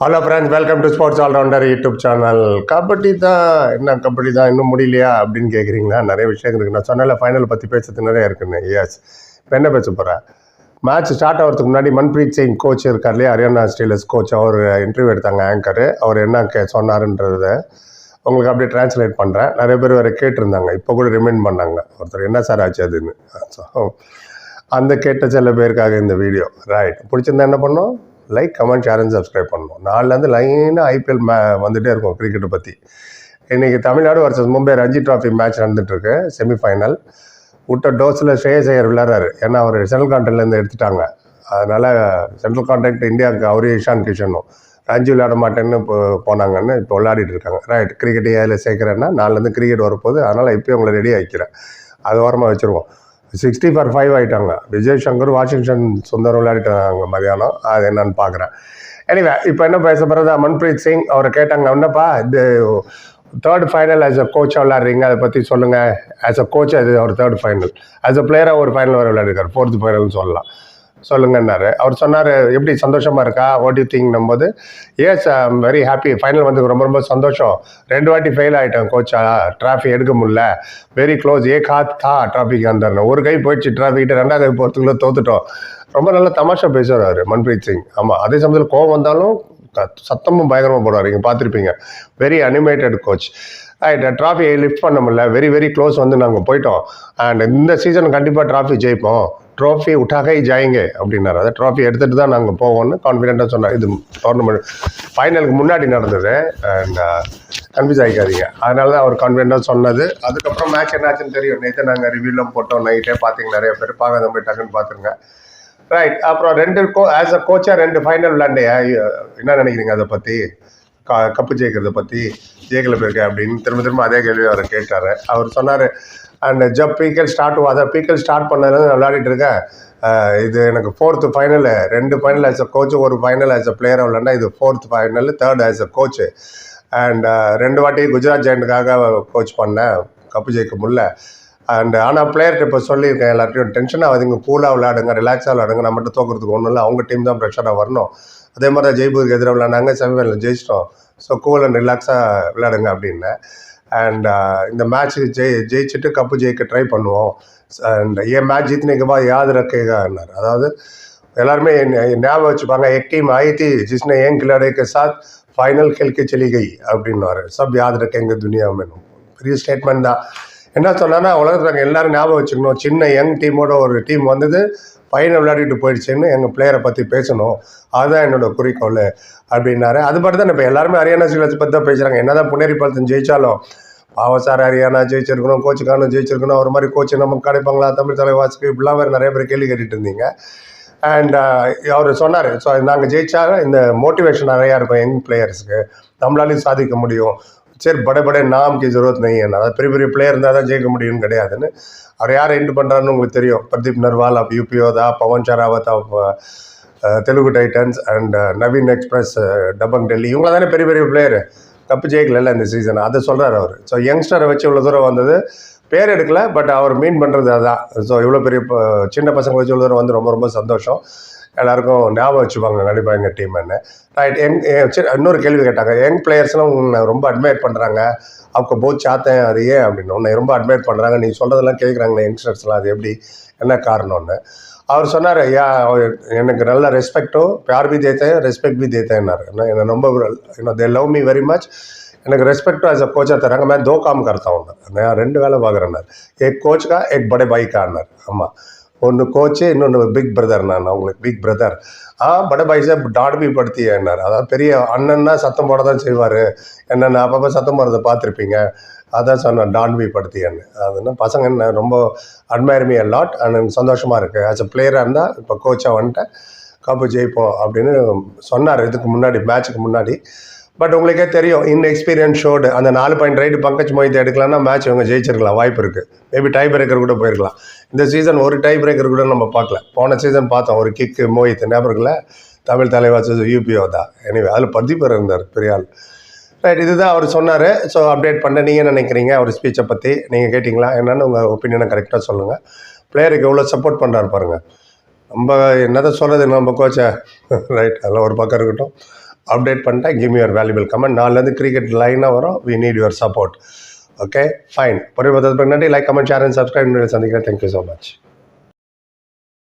Hello friends welcome to sports all rounder YouTube channel kabaddi தான் என்ன கபடி தான் இன்னும் முடியலையா அப்படின்னு கேட்குறீங்களா நிறைய விஷயங்கள் இருக்குது நான் சொன்னால ஃபைனல் பற்றி பேசுறது நிறைய இருக்குன்னு. எஸ் இப்போ என்ன பேச போகிறேன் மேட்ச் ஸ்டார்ட் ஆகிறதுக்கு முன்னாடி மன்பிரீத் சிங் கோச் இருக்கார் இல்லையா? ஹரியானா ஸ்டீலர்ஸ் கோச் அவர் இன்டர்வியூ எடுத்தாங்க ஆங்கரு அவர் என்ன கே சொன்னாருன்றத உங்களுக்கு அப்படியே டிரான்ஸ்லேட் பண்ணுறேன் நிறைய பேர் வேறு கேட்டிருந்தாங்க. இப்போ கூட ரிமைண்ட் பண்ணாங்க. ஒருத்தர் என்ன சார் ஆச்சு அதுன்னு? ஸோ அந்த கேட்ட சில பேருக்காக இந்த வீடியோ ரைட் பிடிச்சிருந்தா என்ன பண்ணோம்? Like comment share and subscribe பண்ணணும். நாலுலேருந்து லைனாக ஐபிஎல் மே வந்துகிட்டே இருக்கும் கிரிக்கெட்டை பற்றி இன்றைக்கி Tamil Nadu versus Mumbai Ranji trophy match நடந்துட்டுருக்கு செமிஃபைனல் விட்ட டோஸில் ஸ்ரேயஸ் ஐயர் விளையாடுறாரு. ஏன்னா அவர் சென்ட்ரல் கான்ட்ராக்ட்லேருந்து எடுத்துட்டாங்க. அதனால் சென்ட்ரல் கான்ட்ராக்ட் இந்தியாவுக்கு அவரே இஷான் கிஷனும். ரஞ்சி விளையாட மாட்டேன்னு இப்போ போனாங்கன்னு இப்போ விளையாடிட்டு இருக்காங்க. ரைட் கிரிக்கெட் ஏதில் சேர்க்குறேன்னா நாலுலேருந்து கிரிக்கெட் வரப்போகுது. அதனால் இப்போயும் உங்களை ரெடி ஆகிக்கிறேன் அது ஓரமாக வச்சுருவோம். சிக்ஸ்டி ஃபார் ஃபைவ் ஆகிட்டாங்க விஜய் சங்கர் வாஷிங்டன் சுந்தரம் விளையாடிட்டாங்க மதியானம். அது என்னன்னு பார்க்குறேன் எனிவே இப்போ என்ன பேச போகிறது மன்பிரீத் சிங் அவரை கேட்டாங்க என்னப்பா இது தேர்ட் ஃபைனல் ஆஸ் அ கோச்சாக விளையாடுறீங்க? அதை பற்றி சொல்லுங்கள் ஆஸ் அ கோச் அது ஒரு தேர்ட் ஃபைனல் ஆஸ் அ பிளேயராக ஒரு ஃபைனல் வர விளையாடிருக்காரு. ஃபோர்த் ஃபைனல்னு சொல்லலாம். சொல்லுங்கன்னாரு. அவர் சொன்னார் எப்படி சந்தோஷமா இருக்கா? வாட் யூ திங்க் போது yes I'm very happy final வந்து ரொம்ப ரொம்ப சந்தோஷம். ரெண்டு வாட்டி ஃபெயில் ஆகிட்டேன் கோச்சா டிராஃபிக் எடுக்க முடியல. வெரி க்ளோஸ் ஏ ஹாத் தா டிராஃபிக் அந்த ஒரு கை போயிடுச்சு டிராஃபிக்கிட்ட ரெண்டாவது கை போகிறதுக்குள்ள தோத்துட்டோம். ரொம்ப நல்ல தமாஷா பேசுவார் மன்பிரீத் சிங். ஆமாம் அதே சமயத்தில் கோவம் வந்தாலும் சத்தமும் பயங்கரமாக போடுவார். நீங்கள் பார்த்துருப்பீங்க. Very animated coach right trophy lift பண்ண முடியல. வெரி வெரி க்ளோஸ் வந்து நாங்கள் போயிட்டோம். அண்ட் இந்த சீசன் கண்டிப்பாக டிராஃபி ஜெயிப்போம். ட்ராஃபி உட்டாக ஜாயிங்க அப்படின்னாரு. அதை ட்ராஃபி எடுத்துகிட்டு தான் நாங்கள் போவோம்னு கான்ஃபிடென்ட்டாக சொன்னார். இது டோர்னமெண்ட் ஃபைனலுக்கு முன்னாடி நடந்தது. அண்ட் கன்ஃபியூஸ் uh, ஆகிக்காதீங்க அதனால தான் அவர் கான்ஃபிடென்ட்டாக சொன்னது. அதுக்கப்புறம் மேட்ச் என்னாச்சுன்னு தெரியும். நேற்று நாங்கள் ரிவ்யூலாம் போட்டோம். நைட்டே பார்த்தீங்க நிறைய பேர். பார்க்காத போய் டக்குன்னு பார்த்துருங்க ரைட் அப்புறம் ரெண்டு கோ ஆஸ் அ கோச்சாக ரெண்டு ஃபைனல் விளாண்டே என்ன நினைக்கிறீங்க அதை பற்றி க கப்பு ஜெயிக்கிறத பற்றி ஜெயிக்கல போயிருக்கேன் அப்படின்னு திரும்ப திரும்ப அதே கேள்வி அவர் கேட்டார். அவர் சொன்னார் அண்ட் ஜப் பீக்கல் ஸ்டார்ட் அதை பீக்கல் ஸ்டார்ட் பண்ணதுலேருந்து நான் விளையாடிட்டு இருக்கேன். இது எனக்கு ஃபோர்த்து ஃபைனலு ரெண்டு ஃபைனல் ஆஸ் அ கோச் ஒரு ஃபைனல் ஆஸ் அ பிளேயர் விளாண்டா இது fourth final third as a coach and ரெண்டு வாட்டி குஜராத் ஜெயண்ட்டுக்காக கோச் பண்ணேன். கப்பு ஜெயிக்க முடியல. அண்ட் ஆனால் பிளேயர்கிட்ட இப்போ சொல்லியிருக்கேன் எல்லாத்தையும் டென்ஷன் ஆகுதுங்க கூலாக விளையாடுங்க ரிலாக்ஸாக விளையாடுங்க நம்ம மட்டும் தோக்கிறதுக்கு ஒன்றும் இல்லை அவங்க டீம் தான் ப்ரெஷராக வரணும். அதே மாதிரி தான் ஜெய்பூருக்கு எதிராக விளையாண்டாங்க செமிஃபைனல் ஜெயிச்சிட்டோம். ஸோ கூல் அண்ட் ரிலாக்ஸாக விளையாடுங்க அப்படின்னு. அண்ட் இந்த மேட்ச் ஜெய் ஜெயிச்சுட்டு கப்பு ஜெயிக்க ட்ரை பண்ணுவோம். அண்ட் ஏன் மேட்ச் ஜீத்தனைக்குமா யாது ரக்கேகான்னார் அதாவது எல்லாருமே ஞாபகம் வச்சுப்பாங்க எக் டீம் ஐடி தி ஜிஸ்னே ஏன் கிளாடேக்கு சாத் ஃபைனல் கெல்கே செலிகை அப்படின்னாரு சப் யாத் ரக்கேங்க துனியா மேனும் பெரிய ஸ்டேட்மெண்ட் தான். என்ன சொன்னான்னா உலகத்தில் நாங்கள் எல்லாரும் ஞாபகம் வச்சுக்கணும். சின்ன யங் டீமோட ஒரு டீம் வந்தது பையனை விளையாடிட்டு போயிடுச்சுன்னு எங்கள் பிளேயரை பற்றி பேசணும். அதுதான் என்னோட குறிக்கோள் அப்படின்னாரு. அது மட்டும் தான் இப்போ எல்லாருமே ஹரியானா சீலர்ஸ் பற்றி தான் பேசுகிறாங்க என்ன தான் புனேரி ஜெயிச்சாலும் பாவசார் சார் ஹரியானா ஜெயிச்சிருக்கணும் கோச்சுக்கானும் ஜெயிச்சிருக்கணும் ஒரு மாதிரி கோச்சு நமக்கு கிடைப்பாங்களா? தமிழ் தலைவாசுக்கு இப்படிலாம் வேறு நிறைய பேர் கேள்வி கேட்டுட்டு இருந்தீங்க. அண்ட் uh, அவர் சொன்னார் ஸோ நாங்கள் ஜெயிச்சா இந்த மோட்டிவேஷன் நிறையா இருக்கும் யங் பிளேயர்ஸுக்கு நம்மளாலையும் சாதிக்க முடியும். சரி படை பட நாம் கி ஜரூரத் நீ அதாவது பெரிய பெரிய பிளேயர் இருந்தால் தான் ஜெயிக்க முடியும்னு கிடையாதுன்னு. அவர் யார் எண்டு பண்ணுறாருன்னு உங்களுக்கு தெரியும். Pradeep Narwal of UP Yoddha Pawan Sehrawat of Telugu Titans and Naveen Express Dabang Delhi. இவங்கள தானே பெரிய பெரிய பிளேயர் தப்பு ஜெயிக்கலல்ல இந்த சீசன் அதை சொல்கிறார் அவர். ஸோ யங்ஸ்டரை வச்சு இவ்வளோ தூரம் வந்தது. பேர் எடுக்கல பட் அவர் மீன் பண்ணுறது அதான். ஸோ இவ்வளோ பெரிய சின்ன பசங்களை வச்சு இவ்வளோ தூரம் வந்து ரொம்ப ரொம்ப சந்தோஷம். எல்லாருக்கும் ஞாபகம் வச்சுப்பாங்க கண்டிப்பாக எங்கள் டீம்னு ரைட் யங் சரி இன்னொரு கேள்வி கேட்டாங்க யங் பிளேயர்ஸ்லாம் உன்னை ரொம்ப அட்மையர் பண்ணுறாங்க அவங்க போத் சாத்தேன் அது ஏன் அப்படின்னு உன்னை ரொம்ப அட்மையர் பண்ணுறாங்க நீ சொல்கிறதெல்லாம் கேட்குறாங்க யங்ஸ்டர்ஸ்லாம் அது எப்படி என்ன காரணம்னு அவர் சொன்னார் ஐயா எனக்கு நல்ல ரெஸ்பெக்டும் प्यार भी देते हैं ரெஸ்பெக்ட் भी देते हैं நான் என்னை ரொம்ப you know they love me very much எனக்கு ரெஸ்பெக்டும் ஆஸ் அ கோச்சாக தராங்க मैं दो काम करता हूँ நான் ரெண்டு வேலை பார்க்குறேன்னார் एक कोच का एक बड़े भाई का அண்ணார் ஆமாம் ஒன்று கோச்சு இன்னொன்று பிக் பிரதர் நான் அவங்களுக்கு பிக் பிரதர் ஆ பட பைசா டாட் படுத்தி என்னார். அதாவது பெரிய அண்ணன்னா சத்தம் போட தான் செய்வார். என்னென்ன அப்பப்போ சத்தம் போடுறதை பார்த்துருப்பீங்க. அதான் சொன்னேன் டான் பி படுத்தியன்னு அதுனா பசங்க என்ன ரொம்ப அட்மையர் மீ லாட் அண்ட் சந்தோஷமாக இருக்குது ஆஸ் அ பிளேயராக இருந்தால் இப்போ கோச்சாக வந்துட்டேன். கப்பு ஜெயிப்போம் அப்படின்னு சொன்னார். இதுக்கு முன்னாடி மேட்ச்சுக்கு முன்னாடி. பட் உங்களுக்கே தெரியும் இன் எக்ஸ்பீரியன்ஸ் ஷோடு அந்த நாலு பாயிண்ட் ரைட்டு பங்கஜ் மொய்த்து எடுக்கலாம்னா மேட்ச் அவங்க ஜெயிச்சிருக்கலாம் வாய்ப்பு இருக்குது மேபி டை பிரேக்கர் கூட போயிருக்கலாம். இந்த சீசன் ஒரு டை பிரேக்கர் கூட நம்ம பார்க்கல. போன சீசன் பார்த்தோம் ஒரு கிக்கு மோஹித் ஞாபகம் இருக்குல்ல தமிழ் தலைவாசி யூபிஓ தான். எனிவே அதில் பதிப்பர் இருந்தார் பெரிய ஆள் ரைட் இதுதான் அவர் சொன்னார். ஸோ அப்டேட் பண்ண நீங்கள் நினைக்கிறீங்க? அவர் ஸ்பீச்சை பற்றி நீங்கள் கேட்டிங்களா? என்னென்னு உங்கள் ஒப்பீனியனை கரெக்டாக சொல்லுங்கள் பிளேயருக்கு எவ்வளோ சப்போர்ட் பண்ணுறாரு பாருங்கள் நம்ம என்னதான் சொல்கிறது நம்ம கோச்சை ரைட் அதெல்லாம் ஒரு பக்கம் இருக்கட்டும். அப்டேட் பண்ணிட்டேன் கிவ் யுவர் வேல்யூபிள் கமெண்ட் நாலுலேருந்து கிரிக்கெட் லைனாக வரும். We need your support okay fine பொறுப்பு நன்றி like comment share and subscribe சந்திக்கிறேன். Thank you so much